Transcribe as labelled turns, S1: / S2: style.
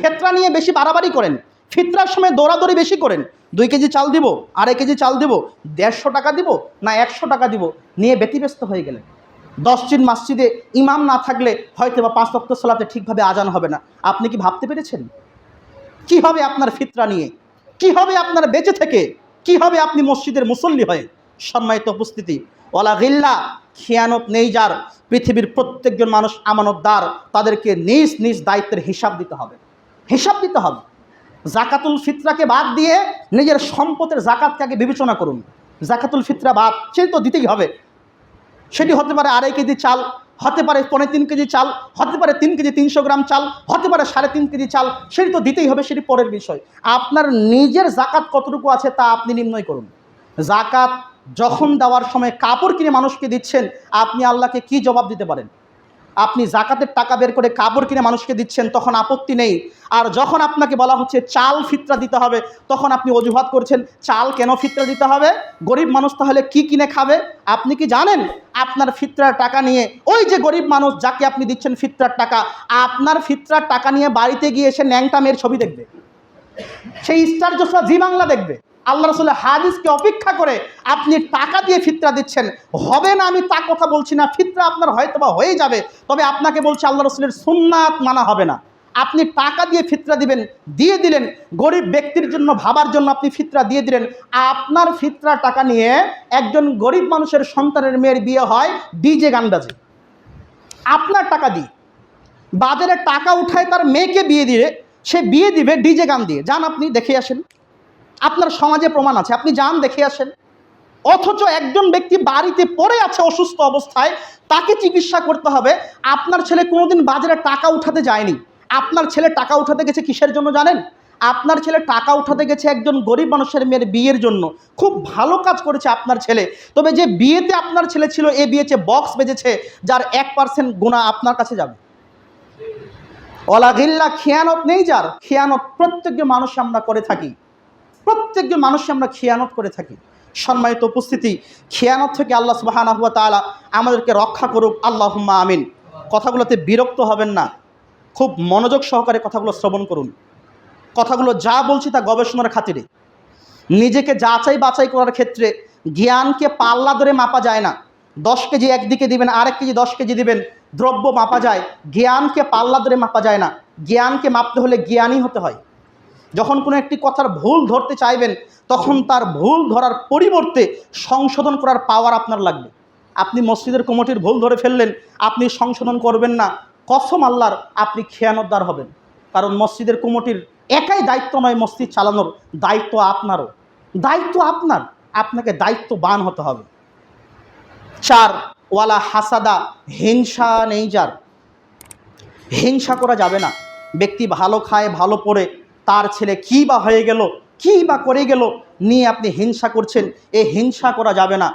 S1: ফেতরা নিয়ে বেশি বাড়াবাড়ি করেন। ফিতরার সময় দৌড়াদৌড়ি বেশি করেন। দুই কেজি চাল দিব, আড়াই কেজি চাল দিব, দেড়শো টাকা দিব না একশো টাকা দিব নিয়ে ব্যতিব্যস্ত হয়ে গেলেন। দশ দিন মসজিদে ইমাম না থাকলে হয়তো বা পাঁচ রক্ত সালাতে ঠিকভাবে আজান হবে না। আপনি কি ভাবতে পেরেছেন? কি হবে আপনার ফিতরা নিয়ে? কি হবে আপনার বেঁচে থেকে? কি হবে আপনি মসজিদের মুসল্লি হয়ে? সম্মানিত উপস্থিতি ওলা গিল্লা, খেয়ানত নেই যার। পৃথিবীর প্রত্যেকজন মানুষ আমানতদার, তাদেরকে নিজ নিজ দায়িত্বের হিসাব দিতে হবে। হিসাব দিতে হবে। জাকাতুল ফিতরাকে বাদ দিয়ে নিজের সম্পদের জাকাতকে আগে বিবেচনা করুন। জাকাতুল ফিতরা বাদ, সেই তো দিতেই হবে। সেটি হতে পারে আড়াই কেজি চাল, হতে পারে পনে তিন কেজি চাল, হতে পারে তিন কেজি তিনশো গ্রাম চাল, হতে পারে সাড়ে তিন কেজি চাল সেটি তো দিতেই হবে, সেটি পরের বিষয়। আপনার নিজের জাকাত কতটুকু আছে তা আপনি নির্ণয় করুন। জাকাত যখন দেওয়ার সময় কাপড় কিনে মানুষকে দিচ্ছেন, আপনি আল্লাহকে কি জবাব দিতে পারেন? আপনি জাকাতের টাকা বের করে কাপড় কিনে মানুষকে দিচ্ছেন, তখন আপত্তি নেই। আর যখন আপনাকে বলা হচ্ছে চাল ফিতরা দিতে হবে, তখন আপনি অজুহাত করছেন, চাল কেন ফিতরা দিতে হবে? গরিব মানুষ তাহলে কি কিনে খাবে? আপনি কি জানেন? আপনার ফিতরার টাকা নিয়ে, ওই যে গরিব মানুষ যাকে আপনি দিচ্ছেন ফিতরার টাকা, আপনার ফিতরার টাকা নিয়ে বাড়িতে গিয়ে এসে ন্যাংটা মেয়ের ছবি দেখবে। সেই স্টার জোসরা জি বাংলা দেখবে। আল্লাহ রসুল্লাহ হাদিসকে অপেক্ষা করে আপনি টাকা দিয়ে ফিতরা দিচ্ছেন। হবে না আমি তা কথা বলছি না, ফিতরা আপনার হয়তো বা হয়ে যাবে, তবে আপনাকে বলছে আল্লাহ রসুলের সুন্নাত মানা হবে না। আপনি টাকা দিয়ে ফিতরা দিবেন, দিয়ে দিলেন, গরিব ব্যক্তির জন্য ভাবার জন্য আপনি ফিতরা দিয়ে দিলেন। আপনার ফিতরা টাকা নিয়ে একজন গরিব মানুষের সন্তানের মেয়ের বিয়ে হয় ডিজে গান আপনার টাকা দিয়ে। বাজারে টাকা উঠায় তার মেয়েকে বিয়ে দিয়ে, সে বিয়ে দিবে ডিজে গান দিয়ে। যান আপনি, দেখে আসেন। আপনার সমাজে প্রমাণ আছে, আপনি যান, দেখে আসেন। অথচ একজন ব্যক্তি বাড়িতে পড়ে আছে অসুস্থ অবস্থায়, তাকে চিকিৎসা করতে হবে। আপনার ছেলে কোনোদিন বাজারে টাকা উঠাতে যায়নি। আপনার ছেলে টাকা উঠাতে গেছে কিসের জন্য জানেন? আপনার ছেলে টাকা উঠাতে গেছে একজন গরিব মানুষের মেয়ের বিয়ের জন্য। খুব ভালো কাজ করেছে আপনার ছেলে। তবে যে বিয়েতে আপনার ছেলে ছিল, এ বিয়েতে বক্স বেজেছে, যার এক পার্সেন্ট গুণা আপনার কাছে যাবে। অলাগিল্লা খেয়ানত নেই যার। খেয়ানত প্রত্যেকজন মানুষ আমরা করে থাকি। প্রত্যেকজন মানুষ আমরা খেয়ানত করে থাকি। সম্মানিত উপস্থিতি, খেয়ানত থেকে আল্লাহ সুবাহানা হুয়া তালা আমাদেরকে রক্ষা করুক আল্লাহ আমিন। কথাগুলোতে বিরক্ত হবেন না। খুব মনোযোগ সহকারে কথাগুলো শ্রবণ করুন। কথাগুলো যা বলছি তা গবেষণার খাতিরে। নিজেকে যাচাই বাছাই করার ক্ষেত্রে জ্ঞানকে পাল্লা ধরে মাপা যায় না। দশ কেজি একদিকে দিবেন, আরেক কেজি দশ কেজি দিবেন, দ্রব্য মাপা যায়। জ্ঞানকে পাল্লা ধরে মাপা যায় না। জ্ঞানকে মাপতে হলে জ্ঞানী হতে হয়। যখন কোনো একটি কথার ভুল ধরতে চাইবেন, তখন তার ভুল ধরার পরিবর্তে সংশোধন করার পাওয়ার আপনার লাগবে। আপনি মসজিদের কমিটির ভুল ধরে ফেললেন, আপনি সংশোধন করবেন না। কসম আল্লাহর, আপনি খেয়ানতদার হবেন। কারণ মসজিদের কমিটির একাই দায়িত্ব নয় মসজিদ চালানোর, দায়িত্ব আপনারও। দায়িত্ব আপনার, আপনাকে দায়িত্ববান হতে হবে। চার, ওয়ালা হাসাদা, হিংসা নেই যার। হিংসা করা যাবে না। ব্যক্তি ভালো খায়, ভালো পড়ে তার ছেলে কী বা হয়ে গেল, কী বা করে গেল, নিয়ে আপনি হিংসা করছেন। এ হিংসা করা যাবে না।